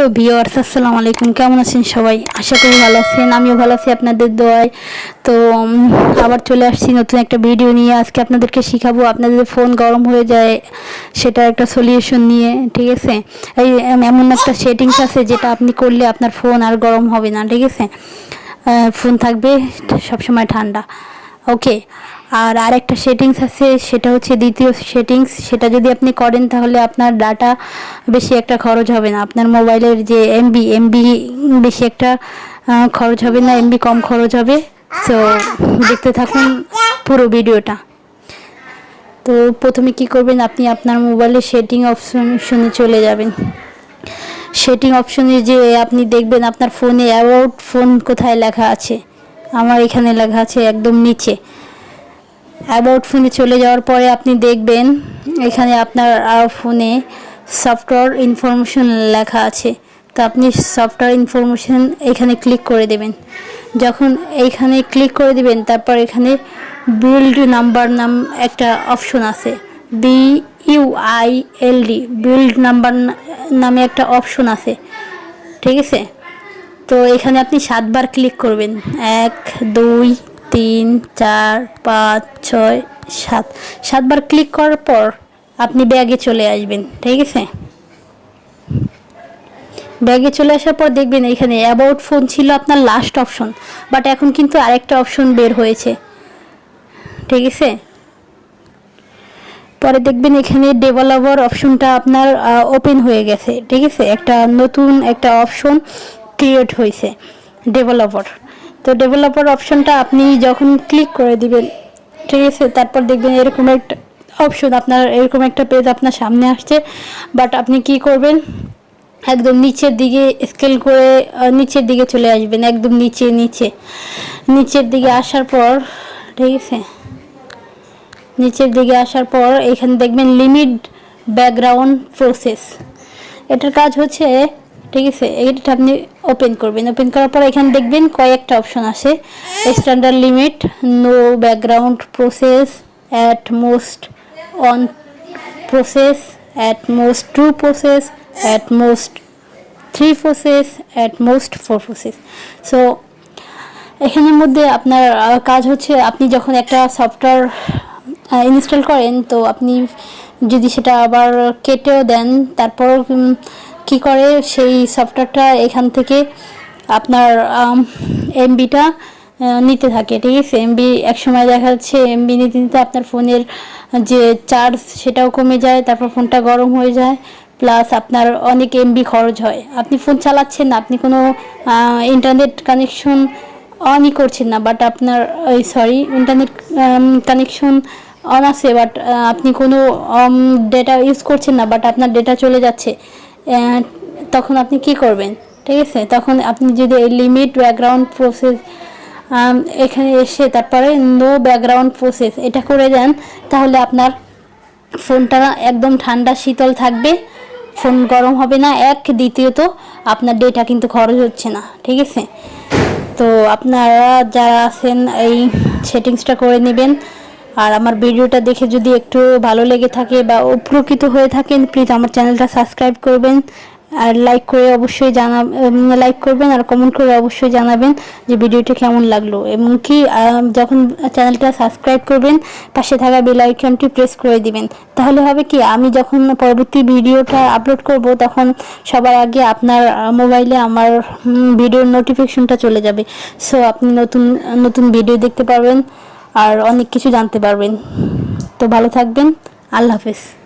প্রিয় ভিওয়ার্স আসসালামু আলাইকুম। কেমন আছেন সবাই? আশা করি ভালো আছেন, আমিও ভালো আছি আপনাদের দোয়ায়। তো আবার চলে আসছি নতুন একটা ভিডিও নিয়ে। আজকে আপনাদেরকে শিখাবো, আপনাদের ফোন গরম হয়ে যায় সেটা একটা সলিউশন নিয়ে, ঠিক আছে? এই এমন একটা সেটিংস আছে যেটা আপনি করলে আপনার ফোন আর গরম হবে না, ঠিক আছে? ফোন থাকবে সবসময় ঠান্ডা। ওকে আর আরেকটা সেটিংস আছে, সেটা হচ্ছে দ্বিতীয় সেটিংস সেটা যদি আপনি করেন তাহলে আপনার ডাটা বেশি একটা খরচ হবে না। আপনার মোবাইলের যে এমবি এমবি বেশি একটা খরচ হবে না এমবি কম খরচ হবে। সো দেখতে থাকুন পুরো ভিডিওটা। তো প্রথমে কি করবেন, আপনি আপনার মোবাইলের সেটিং অপশনে চলে যাবেন। সেটিং অপশনে যে আপনি দেখবেন আপনার ফোনে অ্যাবাউট ফোন কোথায় লেখা আছে। আমার এখানে লেখা আছে একদম নিচে। অ্যাবাউট ফোনে চলে যাওয়ার পরে আপনি দেখবেন এখানে আপনার ফোনে সফটওয়্যার ইনফরমেশন লেখা আছে। তো আপনি সফটওয়্যার ইনফরমেশন এখানে ক্লিক করে দেবেন। যখন এইখানে ক্লিক করে দিবেন, তারপর এখানে বিল্ড নাম্বার নাম একটা অপশন আছে। B U I L D build number নামে একটা অপশন আছে। ঠিক আছে? তো এখানে আপনি সাতবার ক্লিক করবেন। এক, দুই তিন, চার, পাঁচ, ছয়, সাত। সাতবার ক্লিক করার পর আপনি ব্যাগে চলে আসবেন, ঠিক আছে? ব্যাগে চলে আসার পর দেখবেন এখানে অ্যাবাউট ফোন ছিল আপনার লাস্ট অপশন বাট এখন কিন্তু আরেকটা অপশন বের হয়েছে, ঠিক আছে? পরে দেখবেন এখানে ডেভেলপার অপশনটা আপনার ওপেন হয়ে গেছে, ঠিক আছে? একটা নতুন একটা অপশন ক্রিয়েট হয়েছে ডেভেলপার তো ডেভেলপার অপশনটা আপনি যখন ক্লিক করে দিবেন, ঠিক আছে? তারপর দেখবেন এরকম একটা অপশন আপনার এরকম একটা পেজ আপনার সামনে আসছে। বাট আপনি কি করবেন? একদম নিচের দিকে স্কেল করে নিচের দিকে চলে আসবেন, একদম নিচে নিচে। নিচের দিকে আসার পর, ঠিক আছে? নিচের দিকে আসার পর এখানে দেখবেন লিমিট ব্যাকগ্রাউন্ড প্রসেস এটার কাজ হচ্ছে ঠিক আছে এটা আপনি ওপেন করবেন। ওপেন করার পর এখানে দেখবেন কয়েকটা অপশন আছে। Standard limit no background process at most one process at most two process at most three process at most four process so এখানের মধ্যে আপনার কাজ হচ্ছে আপনি যখন একটা সফটওয়্যার ইনস্টল করেন তো আপনি যদি সেটা আবার কেটেও দেন তারপর কি করে সেই সফটওয়্যারটা এখান থেকে আপনার এমবিটা নিতে থাকে, ঠিক আছে? এমবি একসময় দেখা যাচ্ছে এমবি নিতে নিতে আপনার ফোনের যে চার্জ সেটাও কমে যায়, তারপর ফোনটা গরম হয়ে যায় প্লাস আপনার অনেক এমবি খরচ হয়। আপনি ফোন চালাচ্ছেন না, আপনি কোনো ইন্টারনেট কানেকশন অনই করছেন না বাট আপনার, ওই সরি ইন্টারনেট কানেকশন অন আছে বাট আপনি কোনো ডেটা ইউজ করছেন না বাট আপনার ডেটা চলে যাচ্ছে। তখন আপনি কি করবেন? ঠিক আছে? তখন আপনি যদি এই লিমিট ব্যাকগ্রাউন্ড প্রসেস এখানে এসে তারপরে নো ব্যাকগ্রাউন্ড প্রসেস এটা করে দেন, তাহলে আপনার ফোনটা একদম ঠান্ডা, শীতল থাকবে। ফোন গরম হবে না। এক, দ্বিতীয়ত আপনার ডেটা কিন্তু খরচ হচ্ছে না। ঠিক আছে? তো আপনারা যারা আছেন, এই সেটিংসটা করে নেবেন। আর আমার ভিডিওটা দেখে যদি একটু ভালো লেগে থাকে বা উপকৃত হয়ে থাকেন প্লিজ আমার চ্যানেলটা সাবস্ক্রাইব করবেন আর লাইক করে অবশ্যই জানা লাইক করবেন আর কমেন্ট করে অবশ্যই জানাবেন যে ভিডিওটা কেমন লাগল। এবং কি যখন চ্যানেলটা সাবস্ক্রাইব করবেন, পাশে থাকা বেল আইকনটি প্রেস করে দিবেন। তাহলে হবে কি, আমি যখন পরবর্তী ভিডিওটা আপলোড করব, তখন সবার আগে আপনার মোবাইলে আমার ভিডিওর নোটিফিকেশনটা চলে যাবে। সো আপনি নতুন নতুন ভিডিও দেখতে পারবেন। আর অনেক কিছু জানতে পারবেন। তো ভালো থাকবেন। আল্লাহ হাফেজ।